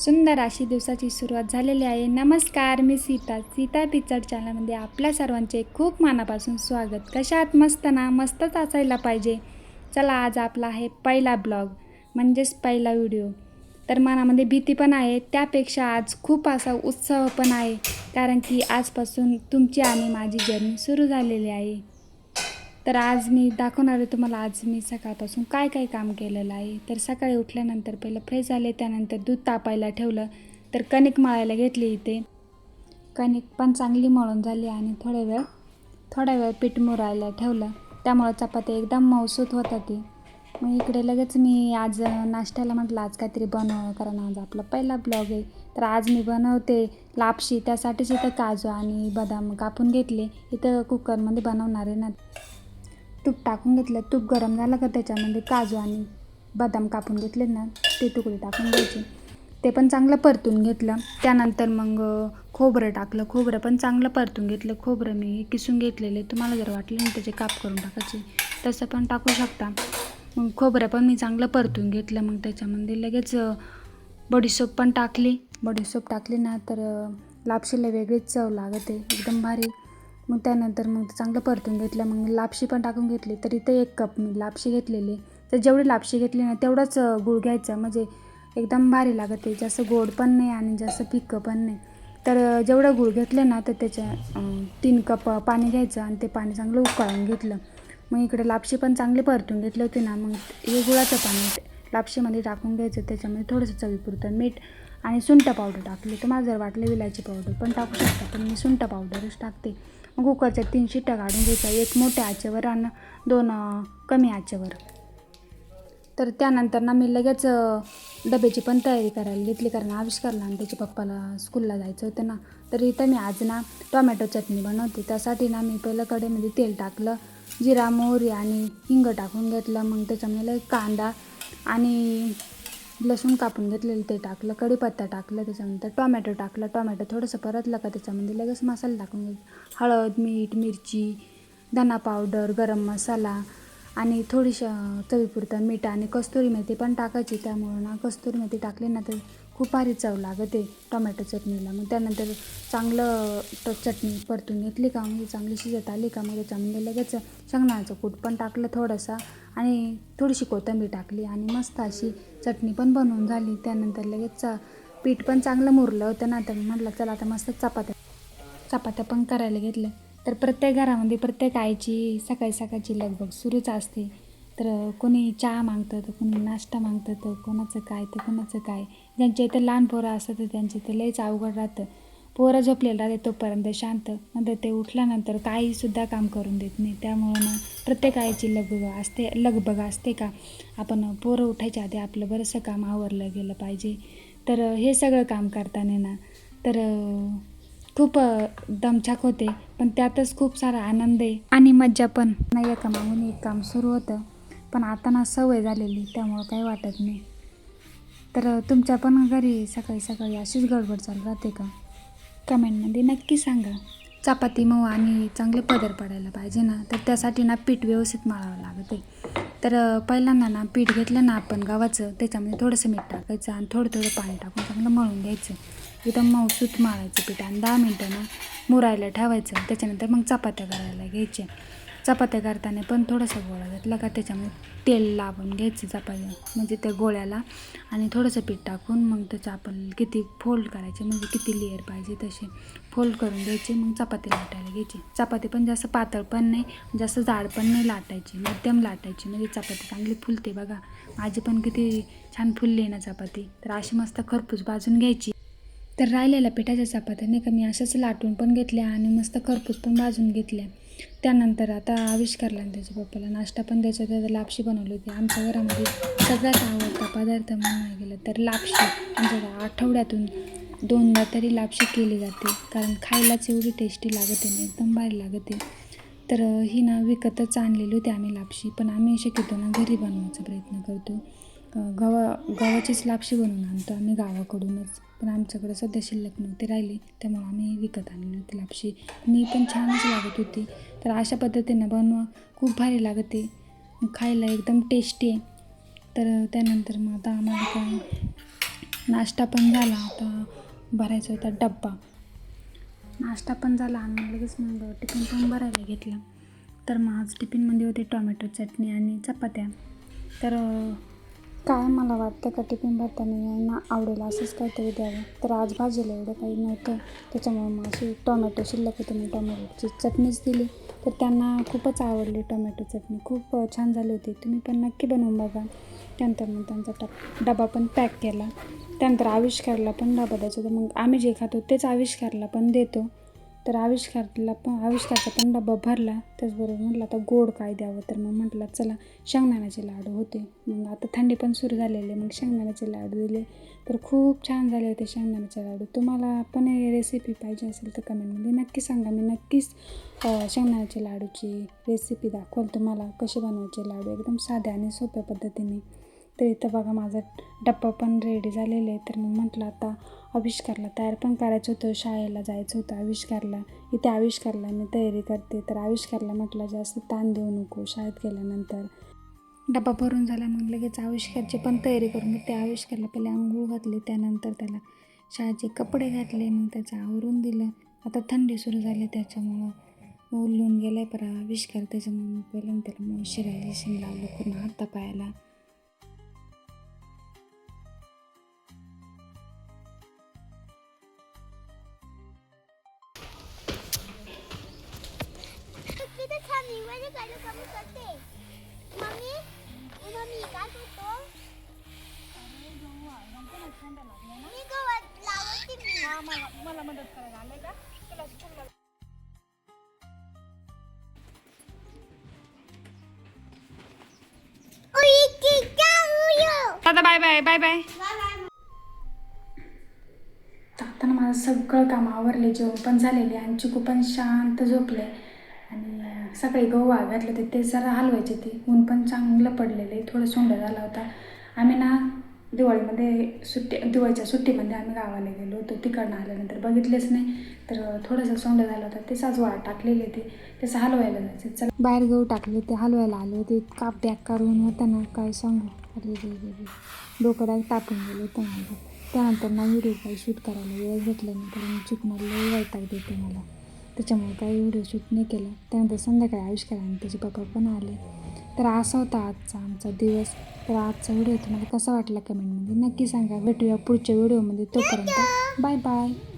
सुंदर अशी दिवसाची सुरुवात झालेली आहे. नमस्कार मी सीता. सीता पिक्चर चॅनलमध्ये आपल्या सर्वांचे खूप मनापासून स्वागत. कशात मस्त ना? मस्तच असायला पाहिजे. चला आज आपला आहे पहिला ब्लॉग म्हणजेच पहिला व्हिडिओ. तर मनामध्ये भीती पण आहे. त्यापेक्षा आज खूप असा उत्साह पण आहे. कारण की आजपासून तुमची आणि माझी जर्नी सुरू झालेली आहे. तर आज मी दाखवणार आहे तुम्हाला आज मी सकाळपासून काय काय काम केलेलं आहे. तर सकाळी उठल्यानंतर पहिलं फ्रेश झाले त्यानंतर दूध तापायला ठेवलं तर कणिक मळायला घेतली इथे. कणिक पण चांगली मळून झाली आणि थोड्या वेळ थोडा वेळ पीठ मुरायला ठेवलं. त्यामुळं चपाती एकदम मौसूत होता ती. मग इकडे लगेच मी आज नाश्त्याला म्हटलं आज काहीतरी बनव कारण आज आपला पहिला ब्लॉग आहे. तर आज मी बनवते लापशी त्यासाठीच इथं काजू आणि बदाम कापून घेतले. इथं कुकरमध्ये बनवणार आहे ना. तूप टाकून घेतलं. तूप गरम झालं का त्याच्यामध्ये काजू आणि बदाम कापून घेतले ना ते तुकडे टाकून घ्यायचे. ते पण चांगलं परतून घेतलं. त्यानंतर मग खोबरं टाकलं. खोबरं पण चांगलं परतून घेतलं. खोबरं मी किसून घेतलेले. तुम्हाला जर वाटलं ना त्याचे काप करून टाकायचे तसं पण टाकू शकता. मग खोबरं पण मी चांगलं परतून घेतलं. मग त्याच्यामध्ये लगेच बडीसोप पण टाकली. बडीसोप टाकली ना तर लापशीला वेगळीच चव लागते. एकदम भारी. मग त्यानंतर मग चांगलं परतून घेतलं. मग लापशी पण टाकून घेतली. तरी ते एक कप मी लापशी घेतलेली. तर जेवढी लापशी घेतली ना तेवढंच गुळ घ्यायचं. म्हणजे एकदम भारी लागते जास्त गोड पण नाही आणि जास्त फिक्कं पण नाही. तर जेवढं गुळ घेतलं ना तर त्याच्या तीन कप पाणी घ्यायचं आणि ते पाणी चांगलं उकळून घेतलं. मग इकडे लापशी पण चांगली परतून घेतली होती ना मग हे गुळाचं पाणी लापशीमध्ये टाकून घ्यायचं. त्याच्यामध्ये थोडंसं चवीपुरतं मीठ आणि सुंठ पावडर टाकली. तुम्हाला जर वाटलं विलायची पावडर पण टाकू शकता पण मी सुंठ पावडरच टाकते. मग कुकरच्या तीन शिट्ट्या काढून घ्यायच्या. एक मोठ्या आचेवर आणि दोन कमी आचेवर. तर त्यानंतर ना मी लगेच डब्याची पण तयारी करायला घेतली. कारण आविष्कारला आणि त्याच्या पप्पाला स्कूलला जायचं होतं ना. तर इथं मी आज ना टोमॅटो चटणी बनवते. त्यासाठी ना मी पहिलं कढईमध्ये तेल टाकलं. जिरा मोहरी आणि हिंग टाकून घेतलं. मग त्याच्यामध्ये कांदा आणि लसूण कापून घेतलेलं ते टाकलं कढीपत्ता टाकलं त्याच्यानंतर टोमॅटो टाकलं टोमॅटो थोडंसं परतलं का त्याच्यामध्ये लगेच मसाला टाकून हळद मीठ मिरची धना पावडर गरम मसाला आणि थोडीशा चवीपुरता मीठ आणि कस्तुरी मेथी पण टाकायची. त्यामुळं ना कस्तुरी मेथी टाकली ना तर खूप भारी चव लागते टोमॅटो चटणीला. मग त्यानंतर चांगलं ट चटणी परतून घेतली का म्हणजे चांगली शिजत आली का मग त्याच्यामध्ये लगेच शेंगदाण्याचं कूट पण टाकलं थोडंसं. आणि थोडीशी कोथिंबीर टाकली आणि मस्त अशी चटणी पण बनवून झाली. त्यानंतर लगेच पीठ पण चांगलं मुरलं होतं ना तर म्हटलं चला आता मस्त चपात्या चपात्या पण करायला घेतल्या. तर प्रत्येक घरामध्ये प्रत्येक आईची सकाळी सकाळची लगबग सुरूच असते. तर कोणी चहा मागतं तर कोणी नाश्ता मागतं तर कोणाचं काय तर कोणाचं काय. ज्यांच्या इथं लहान पोरं असतं तर त्यांच्या इथं लयच अवघड राहतं. पोरं झोपलेला राहते तोपर्यंत शांत. नंतर ते उठल्यानंतर काहीसुद्धा काम करून देत नाही. त्यामुळं ना प्रत्येक आईची लगबग असते लगबग असते का? आपण पोरं उठायच्या आधी आपलं बरंचसं काम आवरलं गेलं पाहिजे. तर हे सगळं काम करताना ना तर खूप दमछाक होते. पण त्यातच खूप सारा आनंद आहे आणि मज्जा पण. नाही एका मागून एक काम सुरू होतं. पण आता ना सवय झालेली त्यामुळं काही वाटत नाही. तर तुमच्या पण घरी सकाळी सकाळी अशीच गडबड चालू राहते का? कमेंटमध्ये नक्की सांगा. चपाती मऊ आणि चांगले पदर पडायला पाहिजे ना तर त्यासाठी ना पीठ व्यवस्थित मळावं लागते तर पहिल्यांदा ना पीठ घेतलं ना आपण गव्हाचं त्याच्यामध्ये थोडंसं मीठ टाकायचं आणि थोडं थोडं पाणी टाकून चांगलं मळून घ्यायचं. एकदम मऊसूत मळायचं पीठ आणि दहा मिनटं ना मुरायला ठेवायचं. त्याच्यानंतर मग चपात्या करायला घ्यायच्या. चपात्या करताना पण थोडासा गोळा घातला का त्याच्यामध्ये तेल लावून घ्यायचं चपात्या. म्हणजे त्या गोळ्याला. आणि थोडंसं पीठ टाकून मग त्याचं आपण किती फोल्ड करायचे म्हणजे किती लेअर पाहिजे तसे फोल्ड करून घ्यायचे मग चपाती लाटायला घ्यायची. चपाती पण जास्त पातळ पण नाही जास्त जाड पण नाही लाटायची मध्यम लाटायची. म्हणजे चपाती चांगली फुलते बघा. माझी पण किती छान फुलली आहे ना चपाती. तर अशी मस्त खरपूस भाजून घ्यायची. तर राहिलेल्या पिठाच्या चपात्या नाही का मी अशाच लाटून पण घेतल्या आणि मस्त खरपूस पण भाजून घेतल्या. त्यानंतर आता आविष्कारला आणि त्याच्या पप्पाला. नाश्ता पण द्यायचा होता लापशी बनवली होती. आमच्या घरामध्ये सगळ्यात आवडता पदार्थ म्हणून गेलं तर लापशी. म्हणजे आठवड्यातून दोनदा तरी लापशी केली जाते. कारण खायलाच एवढी टेस्टी लागते ना एकदम भारी लागते. तर ही ना विकतच आणलेली होती आम्ही लापशी. पण आम्ही शक्यतो ना घरी बनवायचा प्रयत्न करतो. गव्हा गव्हाचीच लापशी बनवून आणतो आम्ही गावाकडूनच. पण आमच्याकडे सध्या शिल्लक नव्हते राहिले त्यामुळे आम्ही विकत आणली ती लापशी. मी पण छानच लागत होती. तर अशा पद्धतीनं बनवा खूप भारी लागते. खायला एकदम टेस्टी आहे तर त्यानंतर मग आता आम्हाला काय नाश्ता पण झाला. आता भरायचा होता डब्बा. नाश्ता पण झाला आणि लगेच मग टिफिन पण भरायला घेतला. तर मग आज टिफिनमध्ये होते टोमॅटो चटणी आणि चपात्या. तर काय मला वाटतं का टिफिन भरताना यांना आवडेल असंच काहीतरी द्यावं? तर आज भाजीला एवढं काही नव्हतं. त्याच्यामुळे मग अशी टोमॅटो शिल्लक होते मी टोमॅटोची चटणीच दिली. तर त्यांना खूपच आवडली टोमॅटो चटणी. खूप छान झाली होती. तुम्ही पण नक्की बनवून बघा. त्यानंतर मग त्यांचा टप डबा पण पॅक केला. त्यानंतर आविष्कारला पण डबा द्यायचा. तर मग आम्ही जे खातो तेच आविष्कारला पण देतो. तर आविष्कारला पण आविष्कारचा पण डबा भरला. त्याचबरोबर म्हटलं आता गोड काय द्यावं? तर मग म्हटलं चला शेंगदाण्याचे लाडू होते. मग आता थंडी पण सुरू झालेली आहे मग शेंगदाण्याचे लाडू दिले. तर खूप छान झाले होते शेंगदाण्याचे लाडू. तुम्हाला पण हे रेसिपी पाहिजे असेल तर कमेंटमध्ये नक्की सांगा. मी नक्कीच शेंगदाण्याचे लाडूची रेसिपी दाखवाल तुम्हाला. कसे बनवायचे लाडू? एकदम साध्या आणि सोप्या पद्धतीने. तर इथं बघा माझा डब्बा पण रेडी झालेला आहे तर मग म्हटलं आता आविष्कारला तयार पण करायचं होतं. शाळेला जायचं होतं आविष्कारला. इथे आविष्कारला मी तयारी करते. तर आविष्कारला म्हटलं जास्त ताण देऊ नको शाळेत गेल्यानंतर. डबा भरून झाला. मग लगेच आविष्कारची पण तयारी करून घेते. आविष्कारला पहिले आंघोळ घातली. त्यानंतर त्याला शाळेचे कपडे घातले. मग त्याचं आवरून दिलं. आता थंडी सुरू झाली त्याच्यामुळं ओलून गेलं आहे पर आविष्कार त्याच्यामुळे मग पहिल्यांदा त्याला मग शिरायला शिंग लावलं. पूर्ण हातापायाला. छान निवडले काय कमी करते. मम्मी मम्मी काय करतो? मी गवत लावते मी. मला मला मदत करायला आले का? तुला स्कूलला आता बाय बाय बाय बाय जाताना माझं सगळं काम आवरले जेवण पण झालेले आणि चिकू पण शांत झोपले सकाळी गहू वाळ घातलं होते ते जरा हलवायचे ते. ऊन पण चांगलं पडलेलं आहे. थोडं सोंडा झाला होता. आम्ही ना दिवाळीमध्ये सुट्टी दिवाळीच्या सुट्टीमध्ये आम्ही गावाला गेलो होतो. तिकडनं आल्यानंतर बघितलेच नाही. तर थोडंसं सोंड झालं होता. ते साजवा टाकलेले ते. त्याचं हलवायला जायचं. चला. बाहेर गहू टाकले ते हलवायला आले होते. काप बेकार ऊन होता ना काय सांगू? अरे रे रे रे. डोकं डायरेक्ट टाकून गेलं त्यानंतर त्यानंतर ना व्हिडिओ काही शूट करायला वेळ घेतल्यानंतर नाही. कारण चुकणार लई वैताग देते मला. त्याच्यामुळे काही व्हिडिओ शूट नाही केला. त्यानंतर संध्याकाळी आविष्कार आणि त्याचे पप्पा पण आले. तर असा होता आजचा आमचा दिवस. तर आजचा व्हिडिओ तुम्हाला कसा वाटला कमेंटमध्ये नक्की सांगा. भेटूया पुढच्या व्हिडिओमध्ये तोपर्यंत बाय बाय.